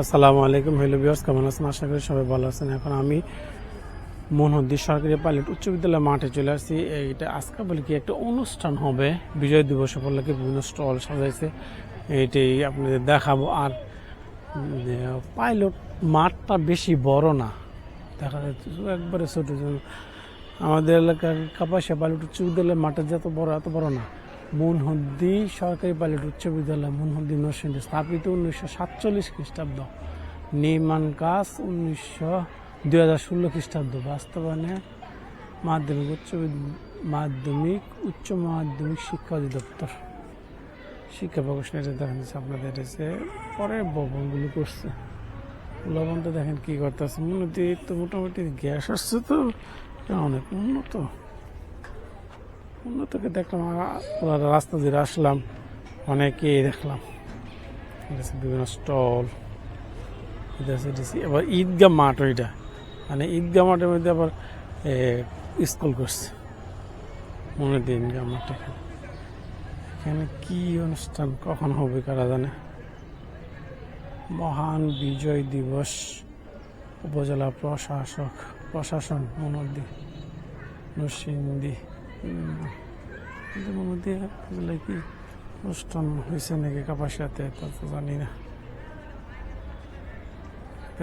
আসসালামু আলাইকুম, হ্যালো বিয়ার্স কেমন আছেন? আশা করি সবাই ভালো আছেন। এখন আমি মনহদ্দি সরকারি পাইলট উচ্চ বিদ্যালয় মাঠে চলে আসছি। এইটা আজকে বলে কি একটা অনুষ্ঠান হবে, বিজয় দিবস উপলক্ষে বিভিন্ন স্টল সাজাইছে। এইটাই আপনাদের দেখাবো। আর পাইলট মাঠটা বেশি বড় না। দেখা যাচ্ছে একবারে ছোটো। আমাদের এলাকার কাপাসিয়া পাইলট উচ্চ বিদ্যালয় মাঠে যত বড়, এত বড় না। মুনহদ্দি সরকারি পাইলট উচ্চ বিদ্যালয় মুনহদ্দি নরসিংদী স্থাপিত উনিশশো সাতচল্লিশ খ্রিস্টাব্দ। নির্মাণ কাজ উনিশশো দুই হাজার ষোলো খ্রিস্টাব্দ। বাস্তবায়নে মাধ্যমিক উচ্চ মাধ্যমিক উচ্চ মাধ্যমিক শিক্ষা অধিদপ্তর। শিক্ষা প্রকাশন এটা যাচ্ছে আপনাদের এসে পরে ভবনগুলো করছে। লবণ তো দেখেন কি করতেছে। উন্নতি তো মোটামুটি গ্যাস আসছে তো, এটা অনেক উন্নত। উন্নতকে দেখলাম রাস্তা দিয়ে আসলাম, অনেকেই দেখলাম। বিভিন্ন স্টল এবার ঈদগাহ মাঠ ওইটা। মানে ঈদগা মাঠের মধ্যে আবার স্কুল করছে। মনে দিন ঈদগাহ মাঠ এখানে। এখানে কি অনুষ্ঠান, কখন হবে কারা জানে? মহান বিজয় দিবস, উপজেলা প্রশাসক, প্রশাসন মনোদি নরসিংদী। কি অনুষ্ঠান হয়েছে নাকি কাপাসিয়াতে তা তো জানি না।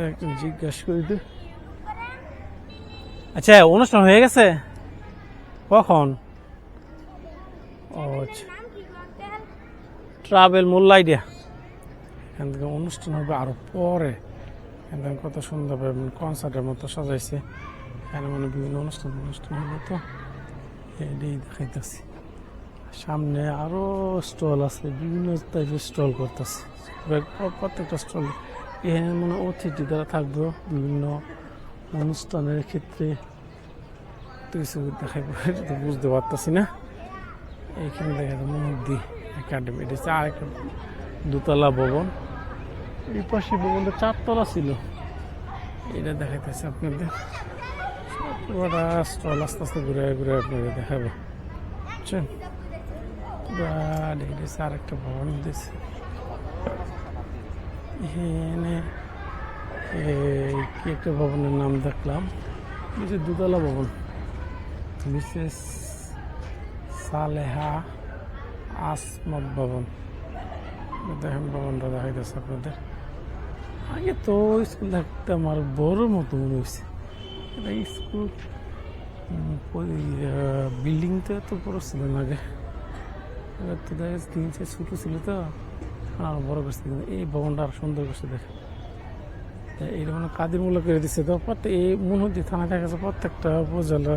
একটু জিজ্ঞাসা করি তো আচ্ছা অনুষ্ঠান হয়ে গেছে? কখন? ও আচ্ছা। ট্রাভেল মূল্য আইডিয়া এখান থেকে অনুষ্ঠান হবে আরও পরে। এখান কত সুন্দরভাবে কনসার্টের মতো সাজাইছে। এখানে মানে বিভিন্ন অনুষ্ঠান অনুষ্ঠান হবে তো। সামনে আরও স্টল আছে, বিভিন্ন টাইপের স্টল করতেছে। প্রত্যেকটা স্টল, এখানে মানে অতিথি দ্বারা থাকবে, বিভিন্ন অনুষ্ঠানের ক্ষেত্রে। কিছু বুঝতে পারতেছি না। এইখানে দেখা যায় মন্দি একাডেমি, এটা হচ্ছে আরেকটা দোতলা ভবন। এই পাশে ভবনটা চারতলা ছিল। এটা দেখাইতেছে আপনাদের। পুরোটা স্টল আস্তে আস্তে ঘুরে ঘুরে আপনাদের দেখাবো। বুঝছেন হচ্ছে আরেকটা ভবন দিয়েছে এখানে কি একটা ভবনের নাম দেখলাম? এই দুতলা ভবন। মিসেস সালেহা আসমত ভবন। দেখেন ভবনটা দেখাইতেছে আপনাদের। আগে তো স্কুল থাকতে আমার বড় মতো মনে হয়েছে এটা স্কুল বিল্ডিং তো বড় ছিল না আগে। তো দেখা যাচ্ছে তিন চার ছোটো ছিল তো, আরও বড় করছে এই ভবনটা আরও সুন্দর করছে দেখে। এইরকম কাদিমূল্য করে দিচ্ছে তো প্রত্যেক, এই মনোদি থানা দেখা যাচ্ছে প্রত্যেকটা উপজেলা,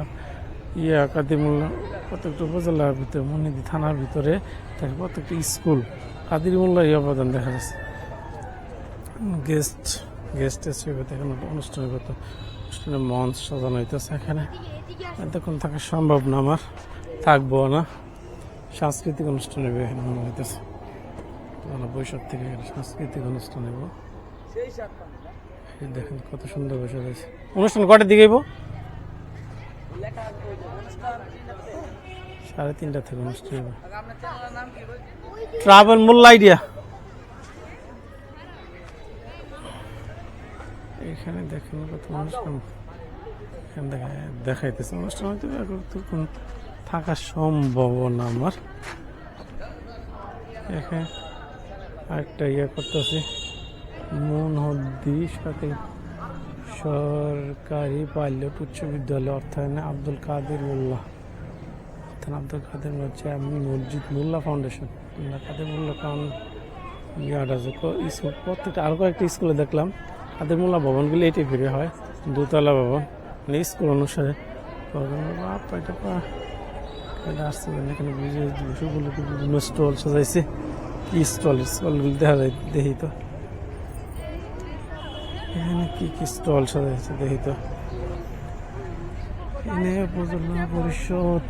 ইয়া কাদিমূল্য প্রত্যেকটা উপজেলার ভিতরে মনিদি থানার ভিতরে থাকে প্রত্যেকটা স্কুল। কাদির মোল্লা এই অবদান দেখা যাচ্ছে। গেস্ট গেস্ট এসে এখানে অনুষ্ঠানের কত অনুষ্ঠানের মঞ্চ সাজানো হইতেছে এখানে। এতক্ষণ থাকা সম্ভব না আমার থাকব না। সাংস্কৃতিক অনুষ্ঠান মনে হইতেছে। মানে বৈশাখ থেকে এখানে সাংস্কৃতিক অনুষ্ঠান হইব দেখেন কত সুন্দর বসে রয়েছে। অনুষ্ঠান কটার দিকে হইব? সাড়ে তিনটা থেকে অনুষ্ঠান হবে ট্রাভেল মূল্য আইডিয়া। এখানে দেখেন কত অনুষ্ঠান এখানে দেখা দেখাইতেছে অনুষ্ঠান হয়তো এখন তখন থাকা সম্ভব না আমার। এখানে আরেকটা ইয়ে করতেছি মনহদ্দি সরকারি সরকারি পাইলট উচ্চ বিদ্যালয়, অর্থায়নে আব্দুল কাদের মোল্লা। অর্থায়ন আব্দুল কাদের হচ্ছে আমি মসজিদ মোল্লা ফাউন্ডেশন। কাদের মোল্লা কারণ ইয়ার আছে? প্রত্যেকটা আরও কয়েকটা স্কুলে দেখলাম। কাদের মোল্লা ভবনগুলি এটি ফিরে হয়। দোতলা ভবন। মানে স্কুল অনুসারে। আসছে এখানে বিভিন্ন স্টল সাজাইছে। কি স্টল স্টলগুলো দেখা যায়, দেখি তো। এখানে কি কি স্টল সাজাইছে দেখি তো। এখানে উপজেলা পরিষদ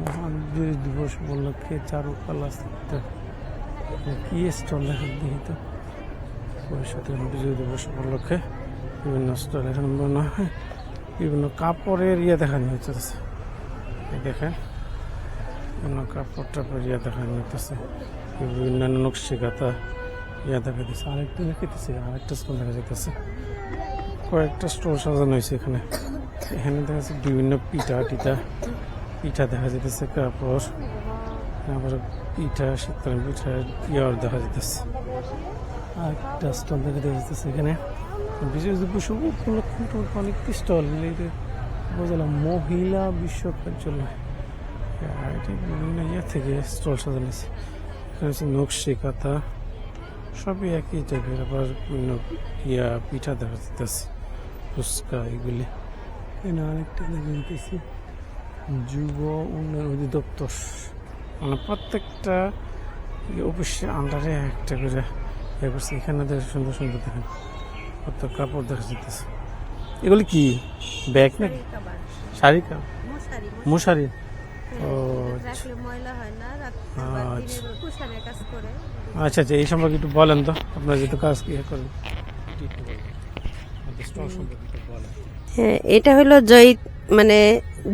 মহান দিবস উপলক্ষে চারুকলা কি স্টল দেখা দেখি তো। পরিষদের বিজয় দিবস উপলক্ষে বিভিন্ন স্টল এখানে মনে হয়, বিভিন্ন কাপড়ের ইয়ে দেখানো এই দেখেন, বিভিন্ন কাপড় টাপড় ইয়ে দেখানো হইতেছে, বিভিন্ন নকশি কাতা ইয়া দেখা দিচ্ছে আরেকটা দেখাইতেছে আরেকটা স্টোর দেখা যাইতেছে। কয়েকটা স্টোর সাজানো হয়েছে এখানে। এখানে দেখা যাচ্ছে বিভিন্ন পিঠা টিঠা, পিঠা দেখা যাইতেছে, কাপড় আবার পিঠা শীতকালীন পিঠা, ইয়ার দেখা যাইতেছে আরেকটা স্টল দেখা যাইতেছে এখানে। বিশেষ দিবস উপলক্ষে মোটামুটি অনেক স্টল বুঝলাম, মহিলা বিশ্ব কার্যালয়। আর বিভিন্ন ইয়ে থেকে স্টল সাজানো আছে। এখানে হচ্ছে নকশি কাতা সবই একই টাইপের আবার বিভিন্ন ইয়া পিঠা দেখা যাইতেছে, ফুচকা এগুলি। এখানে আরেকটা দেখা যাইতেছে, যুব উন্নয়ন অধিদপ্তর। মানে প্রত্যেকটা অফিসের আন্ডারে একটা করে ইয়ে করছে এখানে দেখে সুন্দর সুন্দর দেখেন কত কাপড় দেখা যাইতেছে। এগুলি কি ব্যাগ নাকি? শাড়ি মশারি ও হয় না রাত আচ্ছা। করে। আচ্ছা আচ্ছা এই সম্পর্কে একটু বলেন তো। আপনারা যেহেতু কাজ ইয়ে করেন স্টল সম্পর্কে একটু বলেন। হ্যাঁ এটা হলো জয় মানে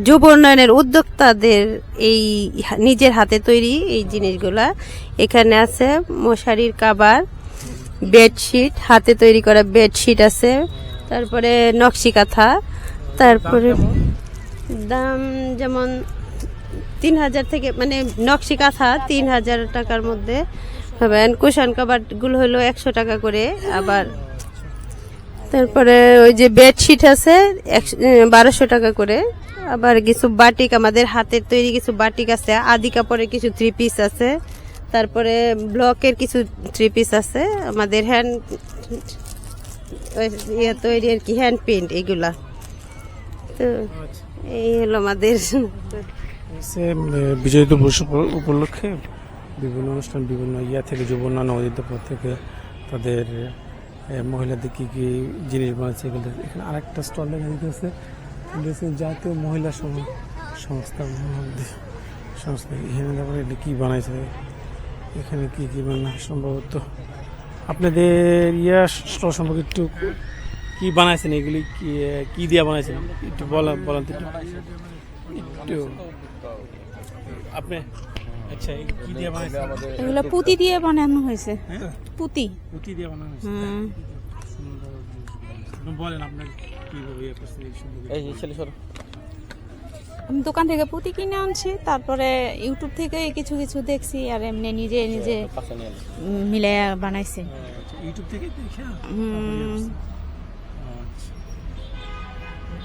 যুব উন্নয়নের উদ্যোক্তাদের এই হা- নিজের হাতে তৈরি এই জিনিসগুলা। এখানে আছে মশারির কাবার বেডশিট হাতে তৈরি করা বেডশিট আছে। তারপরে নকশি কাঁথা। তারপরে দাম যেমন তিন হাজার থেকে মানে নকশি কাঁথা তিন হাজার টাকার মধ্যে হবে। কুশন কাবারগুলো হলো একশো টাকা করে আবার। তারপরে ওই যে বেডশিট আছে বারোশো টাকা করে। আবার কিছু বাটিক আমাদের হাতের তৈরি কিছু বাটিক আছে। আদি কাপড়ের কিছু থ্রি পিস আছে। তারপরে ব্লকের কিছু থ্রি পিস আছে। আমাদের হ্যান্ড ইয়ে তৈরি আর কি হ্যান্ড পেন্ট এগুলা। তো এই হলো আমাদের। বিজয় দিবস উপলক্ষে বিভিন্ন অনুষ্ঠান বিভিন্ন ইয়া থেকে যুব উন্নয়ন অধিদপ্তর থেকে তাদের মহিলাদের কী কী জিনিস বানাচ্ছে এগুলো। এখানে আরেকটা স্টল দেখা দিয়েছে জাতীয় মহিলা সংস্থা সংস্থা। এখানে দেখুন এটা কী বানাইছে? এখানে কী কী বানা সম্ভবত? আপনাদের ইয়া স্টল সম্পর্কে একটু কি বানাইছেন? এগুলি কি কি দিয়ে বানাইছেন? একটু বলেন বলেন তো একটু। একটু আপনি আচ্ছা কি দিয়ে বানাইছেন? এগুলো পুঁতি দিয়ে বানানো হয়েছে। পুঁতি। পুঁতি দিয়ে বানানো হয়েছে। হুম। বলেন আপনার কীভাবে ইয়ে করছেন এই সুন্দর এই ছেলে সর। দোকান থেকে পুঁতি কিনে আনছি তারপরে ইউটিউব থেকে কিছু কিছু দেখছি আর এমনি নিজে নিজে মিলে বানাইছি। আচ্ছা, ইউটিউব থেকে দেখে? আচ্ছা।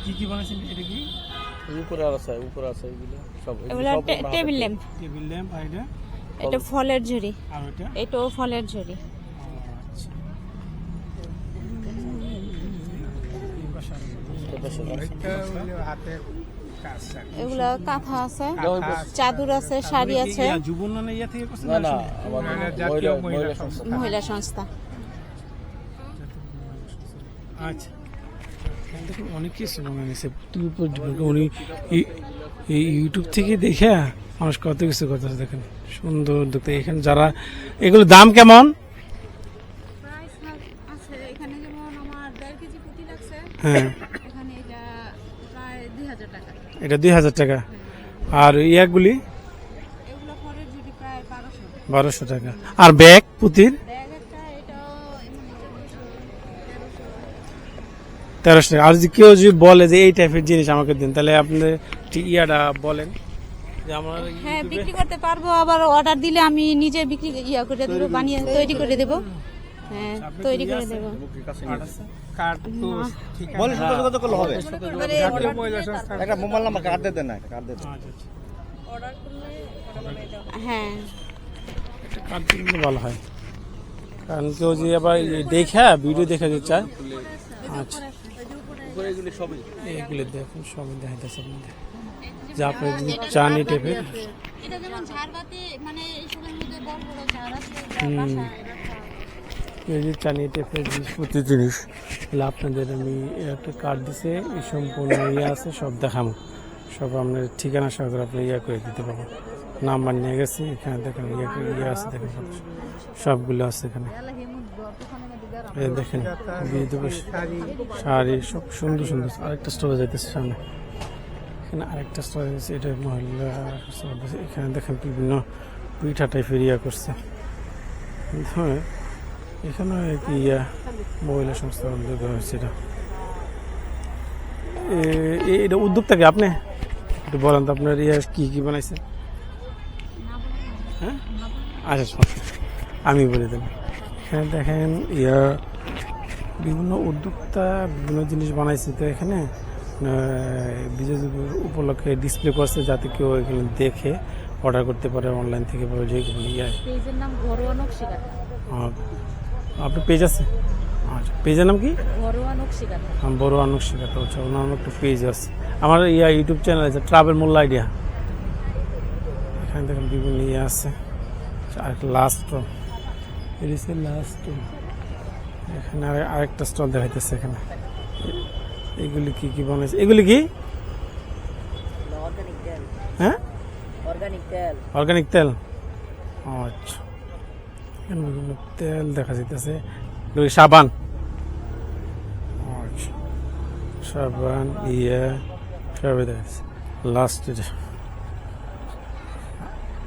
কি কি বানাইছেন এটা কি? উপরে আছে উপরে আছে এগুলো সব এগুলো টেবিল ল্যাম্প। টেবিল ল্যাম্প আর এটা? এটা ফলের ঝুড়ি। আর ওটা এটাও ফলের ঝুড়ি। আচ্ছা। এগুলো কাঁথা আছে চাদর আছে শাড়ি আছে। মহিলা সংস্থা। আচ্ছা। দেখুন অনেক কিছু উনি এই- ইউটিউব থেকে দেখে মানুষ কত কিছু করতেছে দেখেন। সুন্দর দেখতে। এখানে যারা এগুলো দাম কেমন? আছে। এখানে যেমন আমার দেড় কেজি পুঁতি লাগছে। হ্যাঁ এখানে এটা প্রায় দুই হাজার টাকা এটা দুই হাজার টাকা। আর ইয়াগুলি? বারোশো। টাকা। আর ব্যাগ পুতির? তেরোশো। টাকা। আর যদি কেউ যদি বলে যে এই টাইপের জিনিস আমাকে দিন তাহলে আপনি ঠিক ইয়াটা বলেন। হ্যাঁ বিক্রি করতে পারব আবার অর্ডার দিলে আমি নিজে বিক্রি ইয়া করে দেবো বানিয়ে তৈরি করে দেবো। হ্যাঁ তৈরি করে দেবো। বলে সাথে যোগাযোগ করলে হবে। একটা মোবাইল নাম্বার কার্ড দিয়ে দেন কার্ড দিয়ে দেন। আচ্ছা, আচ্ছা। হ্যাঁ কার্ড দিলে ভালো হয়। কারণ কেউ যে আবার এই দেখে ভিডিও দেখে যে চায়। আচ্ছা। এগুলি সবই এগুলো দেখুন সব দেখাইতেছে আপনাদের। যে আপনি যদি চান এই টাইপের এটা যেমন ঝাড়বাতি মানে হুম। যে চান জিনিস প্রতি জিনিস। তাহলে আপনাদের আমি একটা কার্ড দিছে, এই সম্পূর্ণ ইয়ে আছে, সব দেখাবো। সব আপনার ঠিকানা সহকারে আপনি ইয়ে করে দিতে পারব। নাম্বার নিয়ে গেছি, এখানে দেখেন ইয়ে ইয়ে আছে দেখেন সবগুলো আছে এখানে। দেখেন শাড়ি, সব সুন্দর সুন্দর। আরেকটা স্টোরে যাইতেছে সামনে। এখানে আরেকটা স্টোরে আছে এটা মহিলা এখানে দেখেন বিভিন্ন পিঠা টাইপের ইয়া করছে। হ্যাঁ। এখানে ইয়া মহিলা সংস্থা উদ্যোগ হয়েছে এটা। এটা উদ্যোক্তা কি আপনি? একটু বলেন তো আপনার ইয়া কি কি বানাইছেন হ্যাঁ? আচ্ছা আমি বলে দেব। এখানে দেখেন ইয়া বিভিন্ন উদ্যোক্তা বিভিন্ন জিনিস বানাইছে। তো এখানে বিজয় উপলক্ষে ডিসপ্লে করছে যাতে কেউ এখানে দেখে অর্ডার করতে পারে অনলাইন থেকে যেগুলো ইয়ে। পেজের নাম ঘরোয়া আপনার পেজ আছে? আচ্ছা পেজের নাম কি? ঘরোয়া নকশিকাতা শেখাতে হচ্ছে ওনার আমার একটা পেজ আছে। আমার ইয়া ইউটিউব চ্যানেল আছে ট্রাভেল মোল্লা আইডিয়া এখানে দেখেন বিভিন্ন ইয়ে আছে। আচ্ছা, আর লাস্ট এদিকে লাস্ট এখানে আর- আরেকটা স্টল দেখাইতেছে এখানে। এগুলি কি কি বানাইছে? এগুলি কি? হ্যাঁ? অর্গানিক তেল। অর্গানিক তেল। আচ্ছা। তেল দেখা যেতেছে সাবান? আচ্ছা। সাবান ইয়ে সবই দেখা যাচ্ছে লাস্ট এটা।